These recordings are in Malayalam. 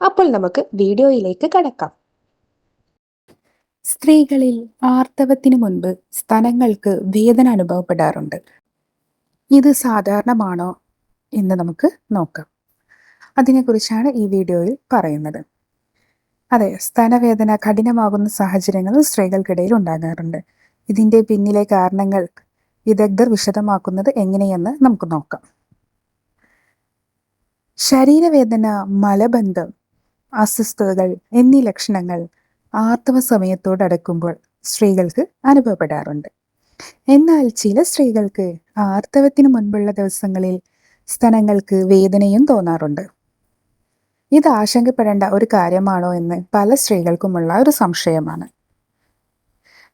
അപ്പോൾ നമുക്ക് വീഡിയോയിലേക്ക് കടക്കാം. സ്ത്രീകളിൽ ആർത്തവത്തിന് മുൻപ് സ്ഥലങ്ങൾക്ക് വേദന അനുഭവപ്പെടാറുണ്ട്. ഇത് സാധാരണമാണോ എന്ന് നമുക്ക് നോക്കാം. അതിനെക്കുറിച്ചാണ് ഈ വീഡിയോയിൽ പറയുന്നത്. അതെ സ്തനവേദന കഠിനമാകുന്ന സാഹചര്യങ്ങൾ സ്ത്രീകൾക്കിടയിൽ ഉണ്ടാകാറുണ്ട്. ഇതിന്റെ പിന്നിലെ കാരണങ്ങൾ വിദഗ്ധർ വിശദമാക്കുന്നത് എങ്ങനെയെന്ന് നമുക്ക് നോക്കാം. ശരീരവേദന മലബന്ധം അസ്വസ്ഥതകൾ എന്നീ ലക്ഷണങ്ങൾ ആർത്തവ സമയത്തോടടുക്കുമ്പോൾ സ്ത്രീകൾക്ക് അനുഭവപ്പെടാറുണ്ട്. എന്നാൽ ചില സ്ത്രീകൾക്ക് ആർത്തവത്തിന് മുൻപുള്ള ദിവസങ്ങളിൽ സ്തനങ്ങൾക്ക് വേദനയും തോന്നാറുണ്ട്. ഇത് ആശങ്കപ്പെടേണ്ട ഒരു കാര്യമാണോ എന്ന് പല സ്ത്രീകൾക്കുമുള്ള ഒരു സംശയമാണ്.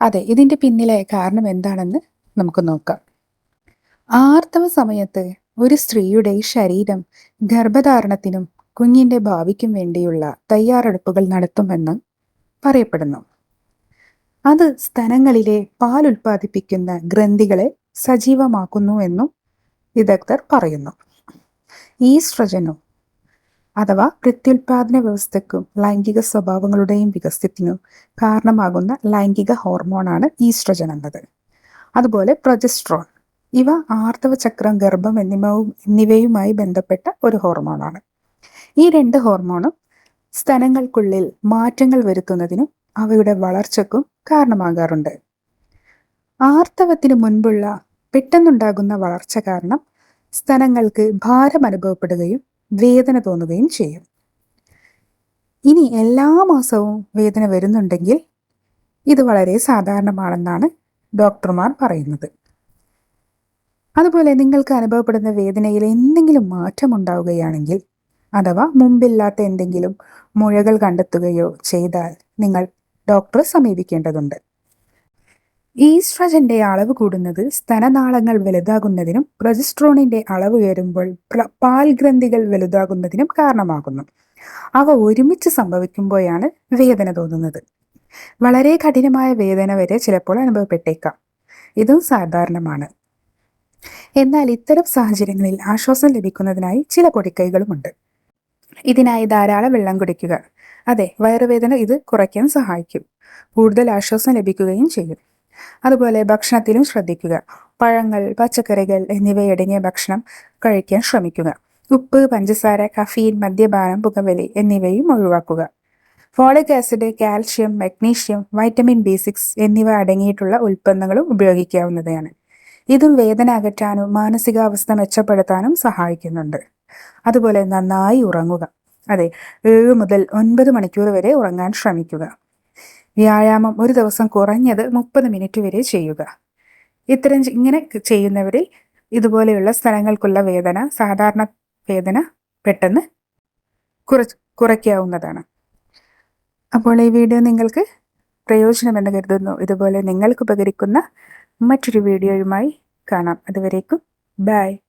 അതെ ഇതിന്റെ പിന്നിലെ കാരണം എന്താണെന്ന് നമുക്ക് നോക്കാം. ആർത്തവ സമയത്ത് ഒരു സ്ത്രീയുടെ ശരീരം ഗർഭധാരണത്തിനും കുഞ്ഞിന്റെ ഭാവിക്കും വേണ്ടിയുള്ള തയ്യാറെടുപ്പുകൾ നടത്തുമെന്ന് പറയപ്പെടുന്നു. അത് സ്തനങ്ങളിലെ പാൽ ഉൽപ്പാദിപ്പിക്കുന്ന ഗ്രന്ഥികളെ സജീവമാക്കുന്നു എന്നും വിദഗ്ധർ പറയുന്നു. ഈസ്ട്രജനും അഥവാ പ്രത്യുൽപാദന വ്യവസ്ഥയ്ക്കും ലൈംഗിക സ്വഭാവങ്ങളുടെയും വികസനത്തിനും കാരണമാകുന്ന ലൈംഗിക ഹോർമോണാണ് ഈസ്ട്രജൻ എന്നത്. അതുപോലെ പ്രൊജസ്ട്രോൺ ഇവ ആർത്തവ ചക്രം ഗർഭം എന്നിവ എന്നിവയുമായി ബന്ധപ്പെട്ട ഒരു ഹോർമോണാണ്. ഈ രണ്ട് ഹോർമോണും സ്തനങ്ങൾക്കുള്ളിൽ മാറ്റങ്ങൾ വരുത്തുന്നതിനും അവയുടെ വളർച്ചക്കും കാരണമാകാറുണ്ട്. ആർത്തവത്തിന് മുൻപുള്ള പെട്ടെന്നുണ്ടാകുന്ന വളർച്ച കാരണം സ്തനങ്ങൾക്ക് ഭാരം അനുഭവപ്പെടുകയും വേദന തോന്നുകയും ചെയ്യും. ഇനി എല്ലാ മാസവും വേദന വരുന്നുണ്ടെങ്കിൽ ഇത് വളരെ സാധാരണമാണെന്നാണ് ഡോക്ടർമാർ പറയുന്നത്. അതുപോലെ നിങ്ങൾക്ക് അനുഭവപ്പെടുന്ന വേദനയിൽ എന്തെങ്കിലും മാറ്റം ഉണ്ടാവുകയാണെങ്കിൽ അഥവാ മുമ്പില്ലാത്ത എന്തെങ്കിലും മുഴകൾ കണ്ടെത്തുകയോ ചെയ്താൽ നിങ്ങൾ ഡോക്ടറെ സമീപിക്കേണ്ടതുണ്ട്. ഈസ്ട്രജന്റെ അളവ് കൂടുന്നത് സ്തനനാളങ്ങൾ വലുതാകുന്നതിനും പ്രൊജസ്ട്രോണിന്റെ അളവ് ഉയരുമ്പോൾ പാൽ ഗ്രന്ഥികൾ വലുതാകുന്നതിനും കാരണമാകുന്നു. അവ ഒരുമിച്ച് സംഭവിക്കുമ്പോഴാണ് വേദന തോന്നുന്നത്. വളരെ കഠിനമായ വേദന വരെ ചിലപ്പോൾ അനുഭവപ്പെട്ടേക്കാം. ഇതും സാധാരണമാണ്. എന്നാൽ ഇത്തരം സാഹചര്യങ്ങളിൽ ആശ്വാസം ലഭിക്കുന്നതിനായി ചില പൊടിക്കൈകളുമുണ്ട്. ഇതിനായി ധാരാളം വെള്ളം കുടിക്കുക. അതെ വയറുവേദന ഇത് കുറയ്ക്കാൻ സഹായിക്കും. കൂടുതൽ ആശ്വാസം ലഭിക്കുകയും ചെയ്യും. അതുപോലെ ഭക്ഷണത്തിലും ശ്രദ്ധിക്കുക. പഴങ്ങൾ പച്ചക്കറികൾ എന്നിവയടങ്ങിയ ഭക്ഷണം കഴിക്കാൻ ശ്രമിക്കുക. ഉപ്പ് പഞ്ചസാര കഫീൻ മദ്യപാനം പുകവലി എന്നിവയും ഒഴിവാക്കുക. Folic acid calcium magnesium vitamin B six എന്നിവ അടങ്ങിയിട്ടുള്ള ഉൽപ്പന്നങ്ങളും ഉപയോഗിക്കാവുന്നതാണ്. ഇതും വേദന അകറ്റാനും മാനസികാവസ്ഥ മെച്ചപ്പെടുത്താനും സഹായിക്കുന്നുണ്ട്. അതുപോലെ നന്നായി ഉറങ്ങുക. അതെ ഏഴ് മുതൽ ഒൻപത് മണിക്കൂർ വരെ ഉറങ്ങാൻ ശ്രമിക്കുക. വ്യായാമം ഒരു ദിവസം കുറഞ്ഞത് മുപ്പത് മിനിറ്റ് വരെ ചെയ്യുക. ഇത്തരം ഇങ്ങനെ ചെയ്യുന്നവരിൽ ഇതുപോലെയുള്ള സ്ഥലങ്ങൾക്കുള്ള വേദന സാധാരണ വേദന പെട്ടെന്ന് കുറച്ച് കുറയ്ക്കാവുന്നതാണ്. അപ്പോൾ ഈ വീഡിയോ നിങ്ങൾക്ക് പ്രയോജനമെന്ന് കരുതുന്നു. ഇതുപോലെ നിങ്ങൾക്ക് ഉപകരിക്കുന്ന മറ്റൊരു വീഡിയോയുമായി കാണാം. അതുവരേക്കും ബൈ.